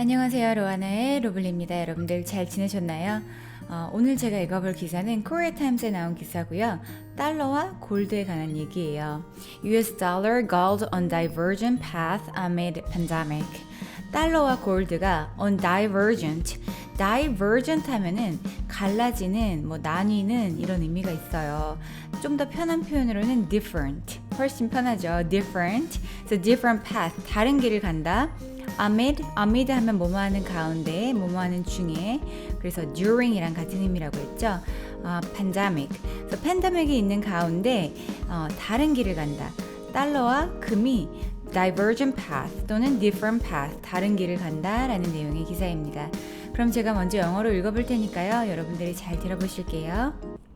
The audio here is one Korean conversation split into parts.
안녕하세요. 로아나의 로블리입니다. 여러분들 잘 지내셨나요? 어, 오늘 제가 읽어볼 기사는 코리아 타임스에 나온 기사고요. 달러와 골드에 관한 얘기예요. US dollar gold on divergent path amid pandemic. 달러와 골드가 on divergent, divergent 하면은 갈라지는, 뭐 나뉘는 이런 의미가 있어요. 좀 더 편한 표현으로는 different, 훨씬 편하죠. different, so different path, 다른 길을 간다. amid, amid 하면 뭐뭐 하는 가운데, 뭐뭐 하는 중에, 그래서 during이랑 같은 의미라고 했죠. 어, pandemic, so 팬데믹이 있는 가운데 어, 다른 길을 간다. 달러와 금이 divergent path 또는 different path 다른 길을 간다라는 내용의 기사입니다. 그럼 제가 먼저 영어로 읽어볼 테니까요. 여러분들이 잘 들어보실게요.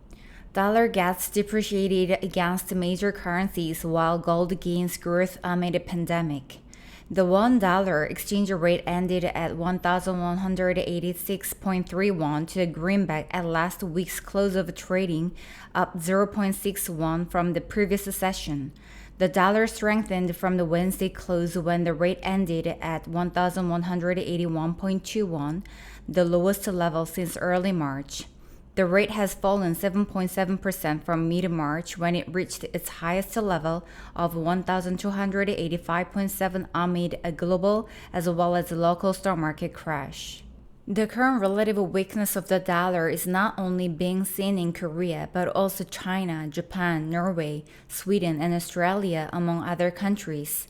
Dollar gets depreciated against major currencies while gold gains growth amid a pandemic. The one dollar exchange rate ended at 1,186.31 to the greenback at last week's close of trading, up 0.61 from the previous session. The dollar strengthened from the Wednesday close when the rate ended at 1,181.21, the lowest level since early March. The rate has fallen 7.7% from mid March when it reached its highest level of 1,285.7 amid a global as well as local stock market crash. The current relative weakness of the dollar is not only being seen in Korea, but also China, Japan, Norway, Sweden, and Australia, among other countries.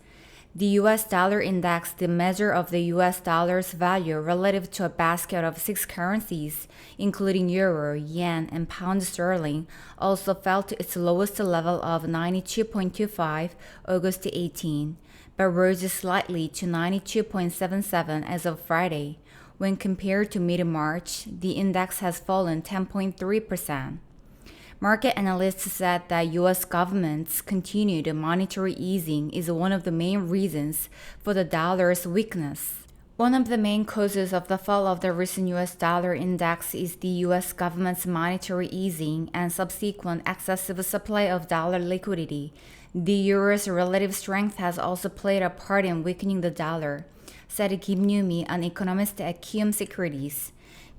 The US dollar index, the measure of the US dollar's value relative to a basket of six currencies, including euro, yen, and pound sterling, also fell to its lowest level of 92.25 August 18, but rose slightly to 92.77 as of Friday. When compared to mid March, the index has fallen 10.3%. Market analysts said that US government's continued monetary easing is one of the main reasons for the dollar's weakness. One of the main causes of the fall of the recent US dollar index is the US government's monetary easing and subsequent excessive supply of dollar liquidity. The euro's relative strength has also played a part in weakening the dollar, said Kim Newmy, an economist at Kium Securities.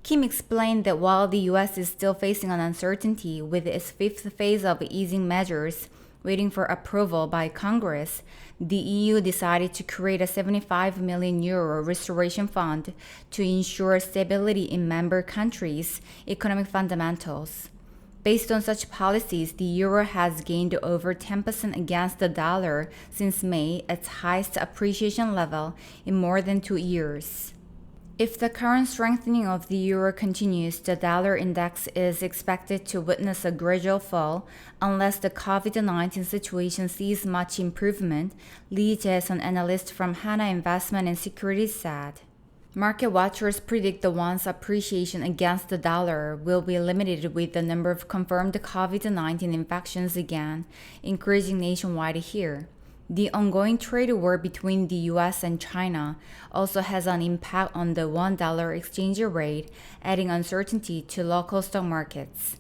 Kim explained that while the US is still facing an uncertainty with its fifth phase of easing measures waiting for approval by Congress, the EU decided to create a 75 million euro restoration fund to ensure stability in member countries' economic fundamentals. Based on such policies, the euro has gained over 10% against the dollar since May, its highest appreciation level in more than two years. If the current strengthening of the euro continues, the dollar index is expected to witness a gradual fall unless the COVID 19 situation sees much improvement, Lee Jae, an analyst from Hana Investment and Securities, said. Market watchers predict the won's appreciation against the dollar will be limited with the number of confirmed COVID 19 infections again increasing nationwide here. The ongoing trade war between the US and China also has an impact on the $1 exchange rate, adding uncertainty to local stock markets.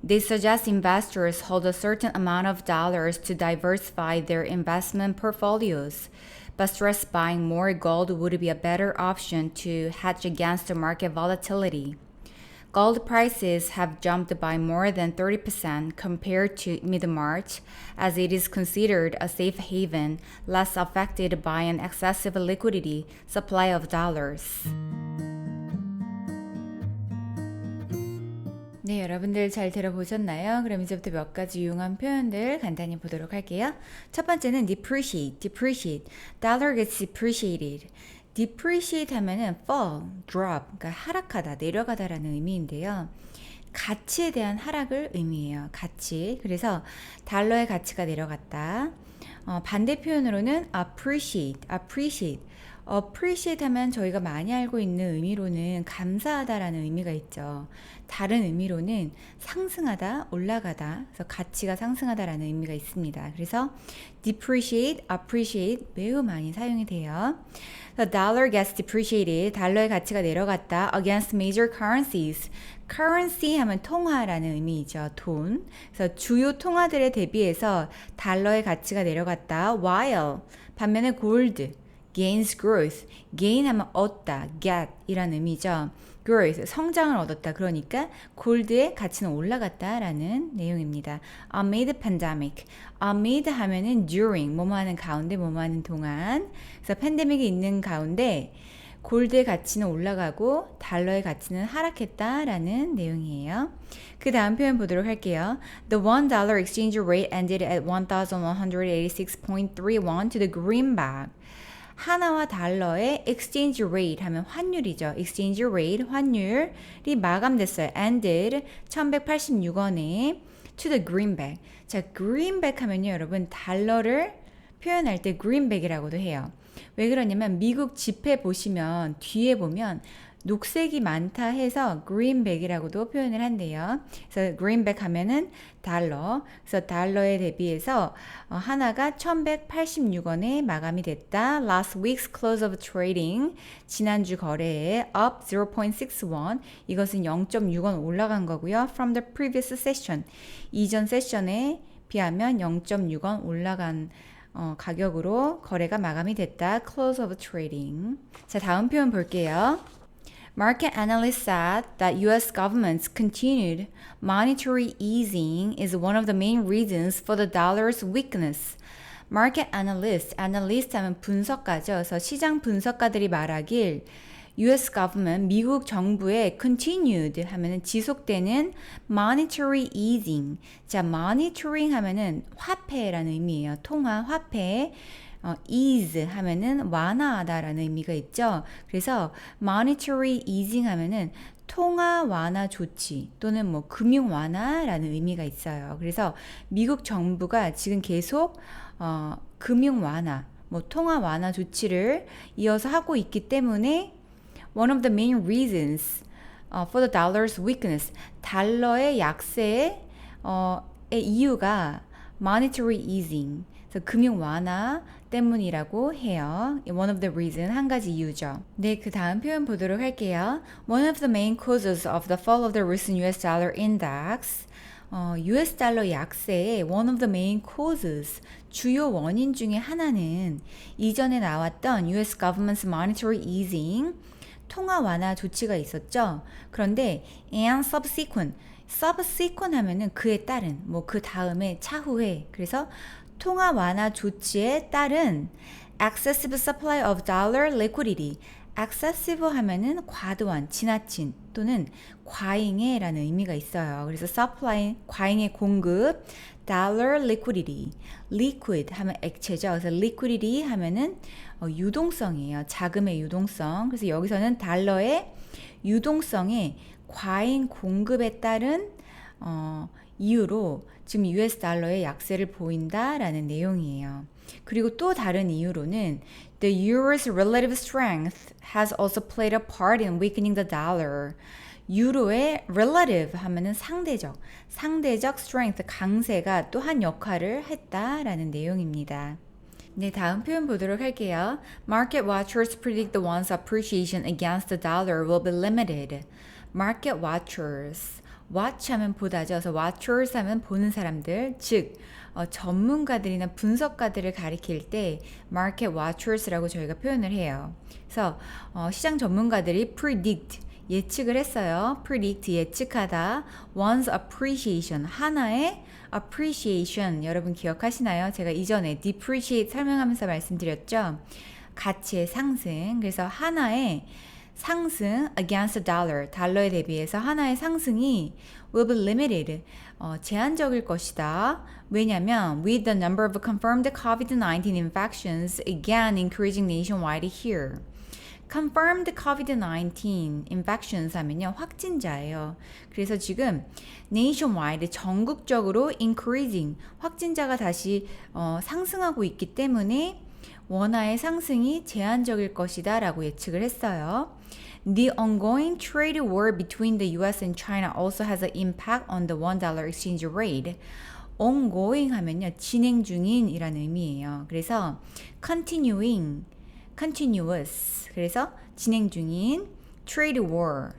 They suggest investors hold a certain amount of dollars to diversify their investment portfolios, but stress buying more gold would be a better option to hedge against the market volatility. Gold prices have jumped by more than 30% compared to mid March, as it is considered a safe haven less affected by an excessive liquidity supply of dollars. 네, 여러분들 잘 들어보셨나요? 그럼 이제부터 몇 가지 유용한 표현들 간단히 보도록 할게요. 첫 번째는 depreciate, depreciate. Dollar gets depreciated. Depreciate 하면은 fall, drop, 그러니까 하락하다, 내려가다라는 의미인데요. 가치에 대한 하락을 의미해요. 가치. 그래서 달러의 가치가 내려갔다. 어, 반대 표현으로는 appreciate, appreciate. Appreciate 하면 저희가 많이 알고 있는 의미로는 감사하다라는 의미가 있죠. 다른 의미로는 상승하다, 올라가다, 그래서 가치가 상승하다라는 의미가 있습니다. 그래서 depreciate, appreciate 매우 많이 사용이 돼요. The dollar gets depreciated. 달러의 가치가 내려갔다. Against major currencies. currency 하면 통화라는 의미이죠. 돈. 그래서 주요 통화들에 대비해서 달러의 가치가 내려갔다. while 반면에 gold gains growth. gain 하면 얻다, get 이란 의미죠. growth, 성장을 얻었다. 그러니까 골드의 가치는 올라갔다라는 내용입니다. amid pandemic. amid 하면은 during, 뭐뭐 하는 가운데, 뭐뭐 하는 동안. 그래서 팬데믹이 있는 가운데 골드의 가치는 올라가고 달러의 가치는 하락했다라는 내용이에요. 그 다음 표현 보도록 할게요. The one exchange rate ended at 1,186.31 to the greenback. 하나와 달러의 exchange rate 하면 환율이죠. exchange rate 환율이 마감됐어요. ended 1186원에 to the greenback. 자, greenback 하면요, 여러분 달러를 표현할 때 greenback이라고도 해요. 왜 그러냐면 미국 지폐 보시면 뒤에 보면 녹색이 많다 해서 greenback이라고도 표현을 한대요. 그래서 greenback 하면은 달러. 그래서 달러에 대비해서 어, 하나가 1186원에 마감이 됐다. Last week's close of trading. 지난주 거래에 up 0.61. 이것은 0.6원 올라간 거고요. From the previous session. 이전 세션에 비하면 0.6원 올라간 어, 가격으로 거래가 마감이 됐다. Close of trading. 자, 다음 표현 볼게요. Market analysts said that US government's continued monetary easing is one of the main reasons for the dollar's weakness. Market analyst, analyst 하면 분석가죠. 그래서 시장 분석가들이 말하길 US government, 미국 정부의 continued 하면은 지속되는 monetary easing. 자, monitoring 하면은 화폐라는 의미예요. 통화, 화폐. 어, ease 하면은 완화하다라는 의미가 있죠. 그래서 monetary easing 하면은 통화 완화 조치 또는 뭐 금융 완화라는 의미가 있어요. 그래서 미국 정부가 지금 계속 어, 금융 완화, 뭐 통화 완화 조치를 이어서 하고 있기 때문에 one of the main reasons uh, for the dollar's weakness 달러의 약세의 어, 이유가 monetary easing 금융 완화 때문이라고 해요. One of the reason 한 가지 이유죠. 네, 그 다음 표현 보도록 할게요. One of the main causes of the fall of the recent US dollar index. 어, US 달러 약세의 one of the main causes 주요 원인 중에 하나는 이전에 나왔던 US government's monetary easing 통화 완화 조치가 있었죠. 그런데 and subsequent subsequent 하면은 그에 따른 뭐 그 다음에 차후에 그래서 통화 완화 조치에 따른 excessive supply of dollar liquidity. excessive 하면은 과도한, 지나친 또는 과잉의라는 의미가 있어요. 그래서 supply 과잉의 공급, dollar liquidity, liquid 하면 액체죠. 그래서 liquidity 하면은 어, 유동성이에요. 자금의 유동성. 그래서 여기서는 달러의 유동성의 과잉 공급에 따른 어, 이유로 지금 US 달러의 약세를 보인다라는 내용이에요. 그리고 또 다른 이유로는 the euro's relative strength has also played a part in weakening the dollar. 유로의 relative 하면은 상대적, 상대적 strength 강세가 또한 역할을 했다라는 내용입니다. 네, 다음 표현 보도록 할게요. Market watchers predict the won's appreciation against the dollar will be limited. Market watchers watch 하면 보다죠. 그래서 watchers 하면 보는 사람들, 즉 어, 전문가들이나 분석가들을 가리킬 때 market watchers라고 저희가 표현을 해요. 그래서 어, 시장 전문가들이 predict 예측을 했어요. predict 예측하다. one's appreciation 하나의 appreciation 여러분 기억하시나요? 제가 이전에 depreciate 설명하면서 말씀드렸죠. 가치의 상승. 그래서 하나의 상승 against dollar 달러에 대비해서 하나의 상승이 will be limited 어, 제한적일 것이다. 왜냐면 with the number of confirmed COVID-19 infections again increasing nationwide here. confirmed COVID-19 infections 하면요 확진자예요. 그래서 지금 nationwide 전국적으로 increasing 확진자가 다시 어, 상승하고 있기 때문에 원화의 상승이 제한적일 것이다 라고 예측을 했어요. The ongoing trade war between the US and China also has an impact on the one dollar exchange rate. ongoing 하면요 진행 중인이라는 의미예요. 그래서 continuing, continuous 그래서 진행 중인 trade war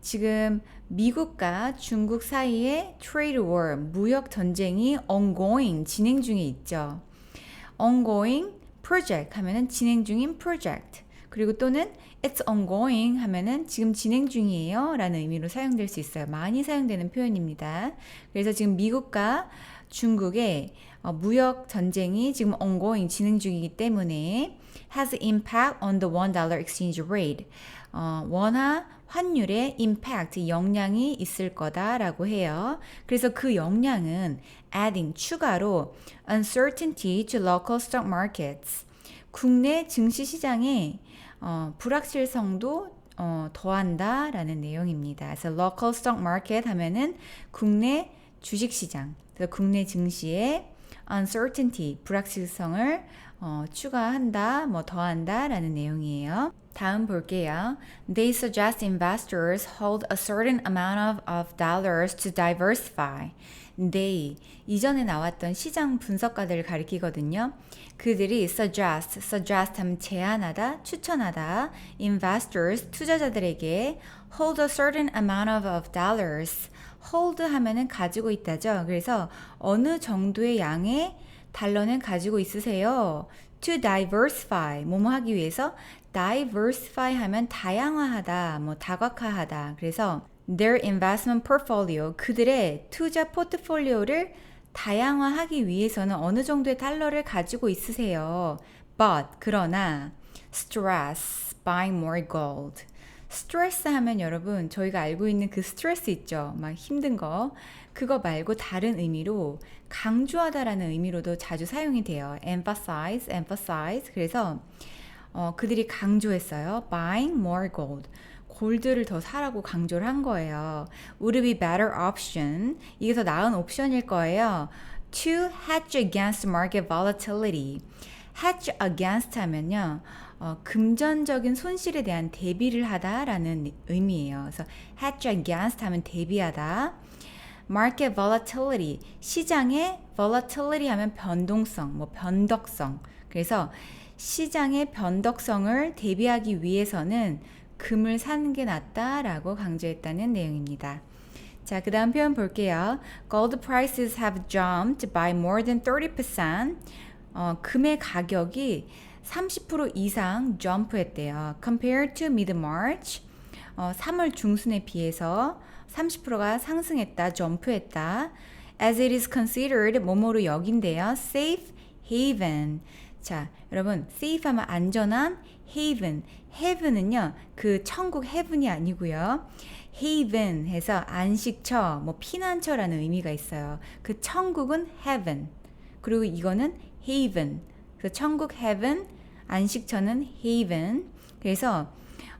지금 미국과 중국 사이의 trade war 무역 전쟁이 ongoing 진행 중에 있죠. ongoing project 하면은 진행 중인 project. 그리고 또는 it's ongoing 하면은 지금 진행 중이에요 라는 의미로 사용될 수 있어요. 많이 사용되는 표현입니다. 그래서 지금 미국과 중국의 어, 무역 전쟁이 지금 ongoing 진행 중이기 때문에 has impact on the one dollar exchange rate. 어, 원화 환율에 impact 영향이 있을 거다라고 해요. 그래서 그 영향은 adding 추가로 uncertainty to local stock markets. 국내 증시 시장에 어, 불확실성도 어, 더한다라는 내용입니다. 그래서 local stock market 하면은 국내 주식 시장, 그래서 국내 증시에 uncertainty 불확실성을 어, 추가한다, 뭐 더한다라는 내용이에요. 다음 볼게요. They suggest investors hold a certain amount of, of dollars to diversify. They 이전에 나왔던 시장 분석가들을 가리키거든요. 그들이 suggest, suggest 하면 제안하다, 추천하다, investors 투자자들에게 hold a certain amount of, of dollars. hold 하면은 가지고 있다죠. 그래서 어느 정도의 양의 달러는 가지고 있으세요. to diversify 뭐뭐 하기 위해서 diversify 하면 다양화하다, 뭐 다각화하다. 그래서 their investment portfolio 그들의 투자 포트폴리오를 다양화하기 위해서는 어느 정도의 달러를 가지고 있으세요. But 그러나 stress buying more gold. 스트레스 하면 여러분 저희가 알고 있는 그 스트레스 있죠. 막 힘든 거. 그거 말고 다른 의미로 강조하다라는 의미로도 자주 사용이 돼요. emphasize, emphasize. 그래서 어, 그들이 강조했어요. buying more gold. 골드를 더 사라고 강조를 한 거예요. Would be better option? 이게 더 나은 옵션일 거예요. To hedge against market volatility. hedge against 하면요. 어, 금전적인 손실에 대한 대비를 하다라는 의미예요. 그래서 hedge against 하면 대비하다. market volatility 시장의 volatility 하면 변동성, 뭐 변덕성. 그래서 시장의 변덕성을 대비하기 위해서는 금을 사는 게 낫다라고 강조했다는 내용입니다. 자, 그 다음 표현 볼게요. Gold prices have jumped by more than 30%. 어, 금의 가격이 30% 이상 점프했대요. Compared to mid-March, 어, 3월 중순에 비해서 30%가 상승했다, 점프했다. As it is considered, 뭐뭐로 여긴대요. Safe haven. 자, 여러분, safe 하면 안전한 haven. heaven은요, 그 천국 heaven이 아니고요. haven 해서 안식처, 뭐 피난처라는 의미가 있어요. 그 천국은 heaven. 그리고 이거는 haven. 그 천국 heaven, 안식처는 haven. 그래서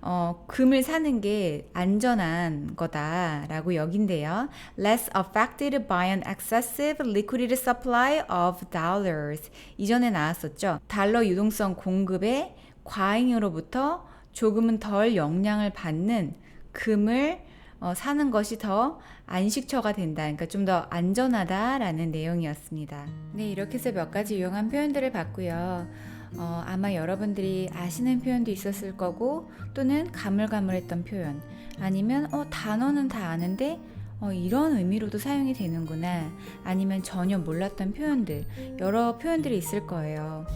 어, 금을 사는 게 안전한 거다라고 여긴대요. Less affected by an excessive liquid supply of dollars. 이전에 나왔었죠. 달러 유동성 공급의 과잉으로부터 조금은 덜 영향을 받는 금을 어, 사는 것이 더 안식처가 된다. 그러니까 좀 더 안전하다라는 내용이었습니다. 네, 이렇게 해서 몇 가지 유용한 표현들을 봤고요. 어, 아마 여러분들이 아시는 표현도 있었을 거고 또는 가물가물했던 표현 아니면 어, 단어는 다 아는데 어, 이런 의미로도 사용이 되는구나 아니면 전혀 몰랐던 표현들 여러 표현들이 있을 거예요.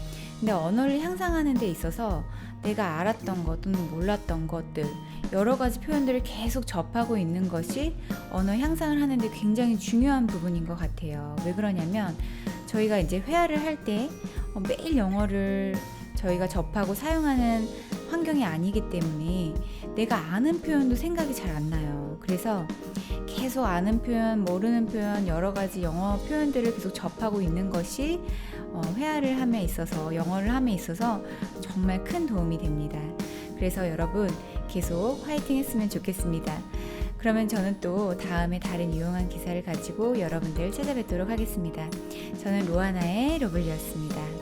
근데 언어를 향상하는 데 있어서 내가 알았던 것 또는 몰랐던 것들 여러 가지 표현들을 계속 접하고 있는 것이 언어 향상을 하는데 굉장히 중요한 부분인 것 같아요. 왜 그러냐면 저희가 이제 회화를 할 때 매일 영어를 저희가 접하고 사용하는 환경이 아니기 때문에 내가 아는 표현도 생각이 잘 안 나요. 그래서 계속 아는 표현, 모르는 표현, 여러 가지 영어 표현들을 계속 접하고 있는 것이 어, 회화를 함에 있어서, 영어를 함에 있어서 정말 큰 도움이 됩니다. 그래서 여러분 계속 화이팅 했으면 좋겠습니다. 그러면 저는 또 다음에 다른 유용한 기사를 가지고 여러분들 찾아뵙도록 하겠습니다. 저는 로아나의 로블리였습니다.